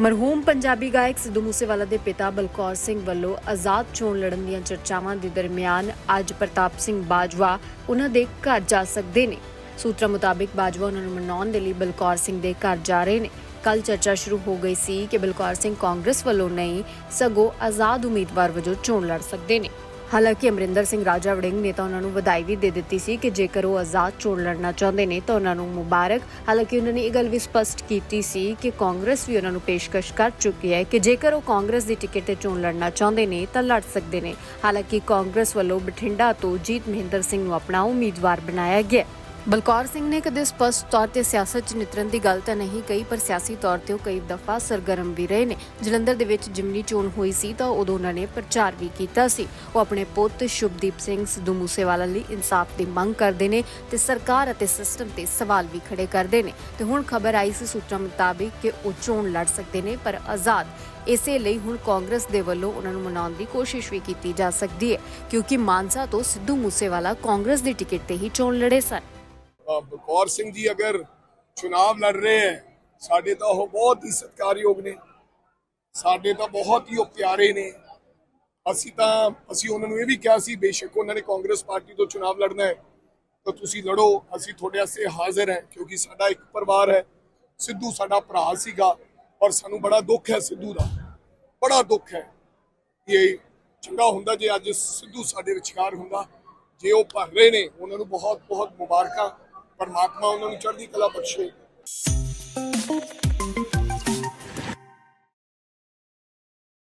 ਮਰਹੂਮ ਪੰਜਾਬੀ ਗਾਇਕ ਸਿੱਧੂ ਮੂਸੇਵਾਲਾ ਦੇ ਪਿਤਾ ਬਲਕੌਰ ਸਿੰਘ ਵੱਲੋਂ ਆਜ਼ਾਦ ਚੋਣ ਲੜਨ ਦੀਆਂ ਚਰਚਾਵਾਂ ਦੇ ਦਰਮਿਆਨ ਅੱਜ ਪ੍ਰਤਾਪ ਸਿੰਘ ਬਾਜਵਾ ਉਹਨਾਂ ਦੇ ਘਰ ਜਾ ਸਕਦੇ ਨੇ। ਸੂਤਰਾਂ ਮੁਤਾਬਿਕ ਬਾਜਵਾ ਉਹਨਾਂ ਨੂੰ ਮਨਾਉਣ ਦੇ ਲਈ ਬਲਕੌਰ ਸਿੰਘ ਦੇ ਘਰ ਜਾ ਰਹੇ ਨੇ। ਕੱਲ ਚਰਚਾ ਸ਼ੁਰੂ ਹੋ ਗਈ ਸੀ ਕਿ ਬਲਕੌਰ ਸਿੰਘ ਕਾਂਗਰਸ ਵੱਲੋਂ ਨਹੀਂ, ਸਗੋਂ ਆਜ਼ਾਦ ਉਮੀਦਵਾਰ ਵਜੋਂ ਚੋਣ ਲੜ ਸਕਦੇ ਨੇ। ਹਾਲਾਂਕਿ ਅਮਰਿੰਦਰ ਸਿੰਘ ਰਾਜਾ ਵੜਿੰਗ ਨੇ ਤਾਂ ਉਹਨਾਂ ਨੂੰ ਵਧਾਈ ਵੀ ਦੇ ਦਿੱਤੀ ਸੀ ਕਿ ਜੇਕਰ ਉਹ ਆਜ਼ਾਦ ਚੋਣ ਲੜਨਾ ਚਾਹੁੰਦੇ ਨੇ ਤਾਂ ਉਹਨਾਂ ਨੂੰ ਮੁਬਾਰਕ। ਹਾਲਾਂਕਿ ਉਹਨਾਂ ਨੇ ਇਹ ਗੱਲ ਵੀ ਸਪਸ਼ਟ ਕੀਤੀ ਸੀ ਕਿ ਕਾਂਗਰਸ ਵੀ ਉਹਨਾਂ ਨੂੰ ਪੇਸ਼ਕਸ਼ ਕਰ ਚੁੱਕੀ ਹੈ ਕਿ ਜੇਕਰ ਉਹ ਕਾਂਗਰਸ ਦੀ ਟਿਕਟ ਤੇ ਚੋਣ ਲੜਨਾ ਚਾਹੁੰਦੇ ਨੇ ਤਾਂ ਲੜ ਸਕਦੇ ਨੇ। ਹਾਲਾਂਕਿ ਕਾਂਗਰਸ ਵੱਲੋਂ ਬਠਿੰਡਾ ਤੋਂ ਜੀਤ ਮਹਿੰਦਰ ਸਿੰਘ ਨੂੰ ਆਪਣਾ ਉਮੀਦਵਾਰ ਬਣਾਇਆ ਗਿਆ। ਬਲਕੌਰ ਸਿੰਘ ਨੇ ਕਦੇ ਸਪਸ਼ਟ ਤੌਰ ਤੇ ਸਿਆਸਤ 'ਚ ਨਿਤਰਨ ਦੀ ਗੱਲ ਤਾਂ ਨਹੀਂ ਕਹੀ, ਪਰ ਸਿਆਸੀ ਤੌਰ ਤੇ ਉਹ ਕਈ ਦਫਾ ਸਰਗਰਮ ਵੀ ਰਹੇ ਨੇ। ਜਲੰਧਰ ਦੇ ਵਿੱਚ ਜਿਮਨੀ ਚੋਣ ਹੋਈ ਸੀ ਤਾਂ ਉਦੋਂ ਉਹਨਾਂ ਨੇ ਪ੍ਰਚਾਰ ਵੀ ਕੀਤਾ ਸੀ। ਉਹ ਆਪਣੇ ਪੁੱਤ ਸ਼ੁਭਦੀਪ ਸਿੰਘ ਸਿੱਧੂ ਮੂਸੇਵਾਲਾ ਲਈ ਇਨਸਾਫ ਦੀ ਮੰਗ ਕਰਦੇ ਨੇ ਤੇ ਸਰਕਾਰ ਅਤੇ ਸਿਸਟਮ ਤੇ ਸਵਾਲ ਵੀ ਖੜੇ ਕਰਦੇ ਨੇ। ਤੇ ਹੁਣ ਖਬਰ ਆਈ ਸੀ ਸੂਤਰਾਂ ਮੁਤਾਬਿਕ ਕਿ ਉਹ ਚੋਣ ਲੜ ਸਕਦੇ ਨੇ, ਪਰ ਆਜ਼ਾਦ ਇਸੇ ਲਈ ਹੁਣ ਕਾਂਗਰਸ ਦੇ ਵੱਲੋਂ ਉਹਨਾਂ ਨੂੰ ਮਨਾਉਣ ਦੀ ਕੋਸ਼ਿਸ਼ ਵੀ ਕੀਤੀ ਜਾ ਸਕਦੀ ਹੈ, ਕਿਉਂਕਿ ਮਾਨਸਾ ਤੋਂ ਸਿੱਧੂ ਮੂਸੇਵਾਲਾ ਕਾਂਗਰਸ ਦੀ ਟਿਕਟ ਤੇ ਹੀ ਚੋਣ ਲੜੇ ਸਨ। ਅ, ਬਲਕੌਰ ਸਿੰਘ ਜੀ ਅਗਰ ਚੁਣਾਵ ਲੜ ਰਹੇ ਹੈ ਸਾਡੇ ਤਾਂ ਉਹ ਬਹੁਤ ਹੀ ਸਤਿਕਾਰਯੋਗ ਨੇ। ਸਾਡੇ ਤਾਂ ਬਹੁਤ ਹੀ ਉਹ ਪਿਆਰੇ ਨੇ। ਅਸੀਂ ਤਾਂ ਅਸੀਂ ਉਹਨਾਂ ਨੂੰ ਇਹ ਵੀ ਕਿਹਾ ਸੀ ਬੇਸ਼ੱਕ ਉਹਨਾਂ ਨੇ ਕਾਂਗਰਸ ਪਾਰਟੀ ਤੋਂ ਚੁਣਾਵ ਲੜਨਾ ਹੈ ਤਾਂ ਤੁਸੀਂ ਲੜੋ ਅਸੀਂ ਤੁਹਾਡੇ ਵਾਸਤੇ ਹਾਜ਼ਰ ਹਾਂ ਕਿਉਂਕਿ ਸਾਡਾ ਇੱਕ ਪਰਿਵਾਰ ਹੈ। ਸਿੱਧੂ ਸਾਡਾ ਭਰਾ ਸੀਗਾ ਔਰ ਸਾਨੂੰ ਬੜਾ ਦੁੱਖ ਹੈ ਸਿੱਧੂ ਦਾ। ਬੜਾ ਦੁੱਖ ਹੈ। ਇਹ ਚੰਗਾ ਹੁੰਦਾ ਜੇ ਅੱਜ ਸਿੱਧੂ ਸਾਡੇ ਵਿਚਕਾਰ ਹੁੰਦਾ ਜੇ ਉਹ ਭਰ ਰਹੇ ਨੇ ਉਹਨਾਂ ਨੂੰ ਬਹੁਤ ਬਹੁਤ ਮੁਬਾਰਕਾਂ। ਪਰਮਾਤਮਾ ਉਹਨਾਂ ਨੂੰ ਚੜ੍ਹਦੀ ਕਲਾ ਬਖਸ਼ੇ।